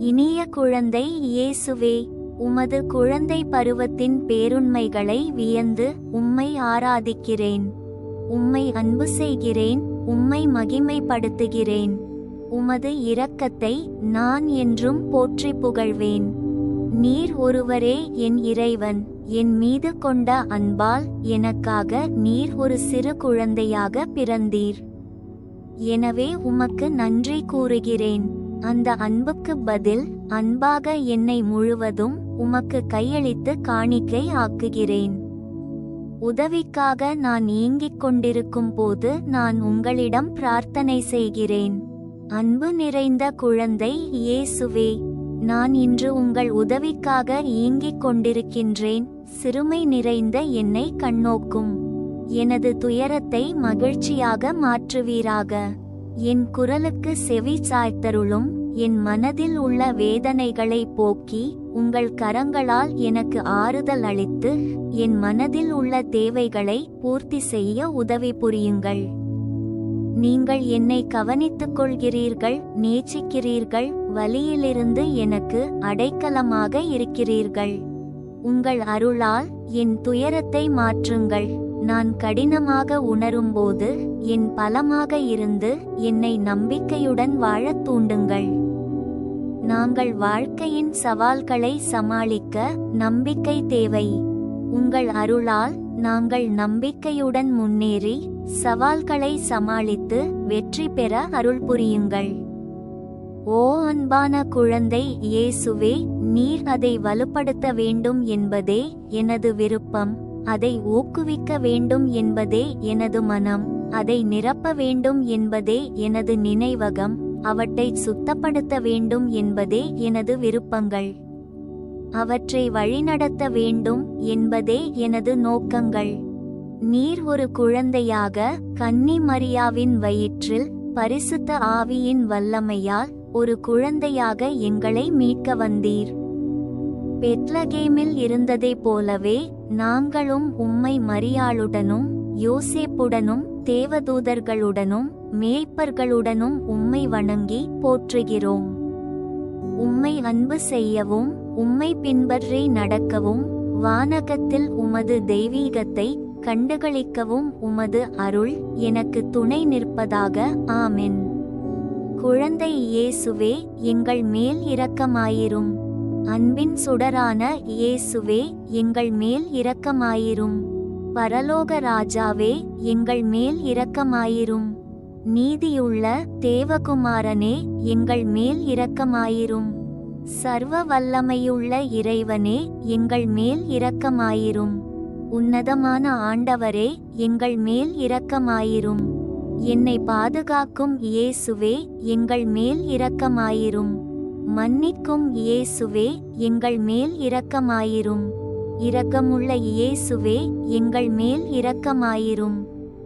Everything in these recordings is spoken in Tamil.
இனிய குழந்தை இயேசுவே உமது குழந்தை பருவத்தின் பேருண்மைகளை வியந்து உம்மை ஆராதிக்கிறேன். உம்மை அன்பு செய்கிறேன் உம்மை மகிமைப்படுத்துகிறேன். உமது இரக்கத்தை நான் என்றும் போற்றி புகழ்வேன். நீர் ஒருவரே என் இறைவன் என் மீது கொண்ட அன்பால் எனக்காக நீர் ஒரு சிறு குழந்தையாக பிறந்தீர். எனவே உமக்கு நன்றி கூறுகிறேன். அந்த அன்புக்கு பதில் அன்பாக என்னை முழுவதும் உமக்கு கையளித்து காணிக்கை ஆக்குகிறேன். உதவிக்காக நான் ஏங்கிக் கொண்டிருக்கும் போது நான் உங்களிடம் பிரார்த்தனை செய்கிறேன். அன்பு நிறைந்த குழந்தை இயேசுவே நான் இன்று உங்கள் உதவிக்காக ஏங்கிக் கொண்டிருக்கின்றேன் சிறுமை நிறைந்த என்னை கண்ணோக்கும். எனது துயரத்தை மகிழ்ச்சியாக மாற்றுவீராக. என் குரலுக்கு செவி சாய்த்தருளும் என் மனதில் உள்ள வேதனைகளை போக்கி உங்கள் கரங்களால் எனக்கு ஆறுதல் அளித்து என் மனதில் உள்ள தேவைகளை பூர்த்தி செய்ய உதவி புரியுங்கள். நீங்கள் என்னை கவனித்துக் கொள்கிறீர்கள் நேசிக்கிறீர்கள் வழியிலிருந்து எனக்கு அடைக்கலமாக இருக்கிறீர்கள். உங்கள் அருளால் என் துயரத்தை மாற்றுங்கள். நான் கடினமாக உணரும்போது என் பலமாக இருந்து என்னை நம்பிக்கையுடன் வாழத் தூண்டுங்கள். நாங்கள் வாழ்க்கையின் சவால்களை சமாளிக்க நம்பிக்கை தேவை. உங்கள் அருளால் நாங்கள் நம்பிக்கையுடன் முன்னேறி சவால்களை சமாளித்து வெற்றி பெற அருள் புரியுங்கள். ஓ அன்பான குழந்தை இயேசுவே நீர் அதை வலுப்படுத்த வேண்டும் என்பதே எனது விருப்பம். அதை ஊக்குவிக்க வேண்டும் என்பதே எனது மனம். அதை நிரப்ப வேண்டும் என்பதே எனது நினைவகம். அவற்றை சுத்தப்படுத்த வேண்டும் என்பதே எனது விருப்பங்கள். அவற்றை வழிநடத்த வேண்டும் என்பதே எனது நோக்கங்கள். நீர் ஒரு குழந்தையாக கன்னி மரியாவின் வயிற்றில் பரிசுத்த ஆவியின் வல்லமையால் ஒரு குழந்தையாக எங்களை மீட்க வந்தீர். பெத்லகேமில் இருந்ததைப் போலவே நாங்களும் உம்மை மரியாளுடனும் யோசேப்புடனும் தேவதூதர்களுடனும் மேய்ப்பர்களுடனும் உம்மை வணங்கி போற்றுகிறோம். உம்மை அன்பு செய்யவும் உம்மை பின்பற்றி நடக்கவும் வானகத்தில் உமது தெய்வீகத்தை கண்டுகளிக்கவும் உமது அருள் எனக்கு துணை நிற்பதாக. ஆமென். குழந்தை இயேசுவே எங்கள் மேல் இரக்கமாயிரும். அன்பின் சுடரான இயேசுவே எங்கள் மேல் இரக்கமாயிரும். பரலோக ராஜாவே எங்கள் மேல் இரக்கமாயிரும். நீதியுள்ள தேவகுமாரனே எங்கள் மேல் இரக்கமாயிரும். சர்வ வல்லமையுள்ள இறைவனே எங்கள் மேல் இரக்கமாயிரும். உன்னதமான ஆண்டவரே எங்கள் மேல் இரக்கமாயிரும். என்னை பாதுகாக்கும் இயேசுவே எங்கள் மேல் இரக்கமாயிரும். மன்னிக்கும் இயேசுவே எங்கள் மேல் இரக்கமாயிரும். இரக்கமுள்ள இயேசுவே எங்கள் மேல் இரக்கமாயிரும்.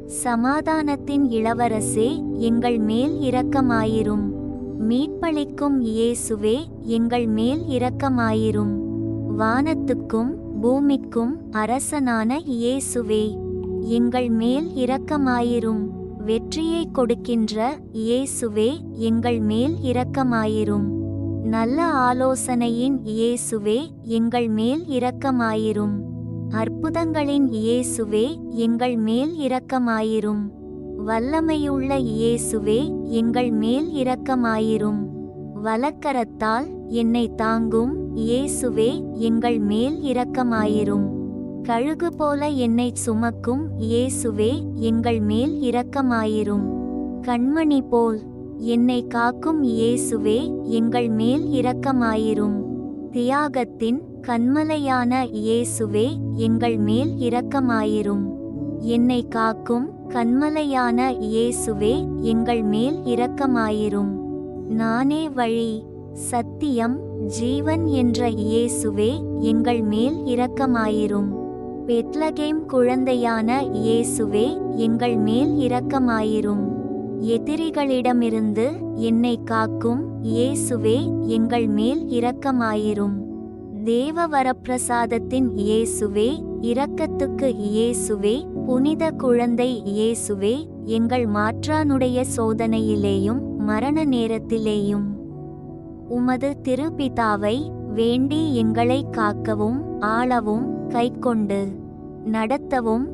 சமாதானத்தின் இளவரசே எங்கள் மேல் இரக்கமாயிரும். மீட்பளிக்கும் இயேசுவே எங்கள் மேல் இரக்கமாயிரும். வானத்துக்கும் பூமிக்கும் அரசனான இயேசுவே எங்கள் மேல் இரக்கமாயிரும். வெற்றியை கொடுக்கின்ற இயேசுவே எங்கள் மேல் இரக்கமாயிரும். நல்ல ஆலோசனையின் இயேசுவே எங்கள் மேல் இரக்கமாயிரும். அற்புதங்களின் இயேசுவே எங்கள் மேல் இரக்கமாயிரும். வல்லமையுள்ள இயேசுவே எங்கள் மேல் இரக்கமாயிரும். வலக்கரத்தால் என்னை தாங்கும் இயேசுவே எங்கள் மேல் இரக்கமாயிரும். கழுகு போல என்னை சுமக்கும் இயேசுவே எங்கள் மேல் இரக்கமாயிரும். கண்மணி போல் என்னை காக்கும் இயேசுவே எங்கள் மேல் இரக்கமாயிரும். தியாகத்தின் கண்மலையான இயேசுவே எங்கள் மேல் இரக்கமாயிரும். என்னை காக்கும் கண்மலையான இயேசுவே எங்கள் மேல் இரக்கமாயிரும். நானே வழி சத்தியம் ஜீவன் என்ற இயேசுவே எங்கள் மேல் இரக்கமாயிரும். பெத்லகேம் குழந்தையான இயேசுவே எங்கள் மேல் இரக்கமாயிரும். எதிரிகளிடமிருந்து என்னை காக்கும் இயேசுவே எங்கள் மேல் இரக்கமாயிரும். தேவ வரப்பிரசாதத்தின் இயேசுவே இரக்கத்துக்கு இயேசுவே புனித குழந்தை இயேசுவே எங்கள் மாற்றானுடைய சோதனையிலேயும் மரண நேரத்திலேயும். உமது திருப்பிதாவை வேண்டி எங்களை காக்கவும் ஆளவும் கைக்கொண்டு நடத்தவும்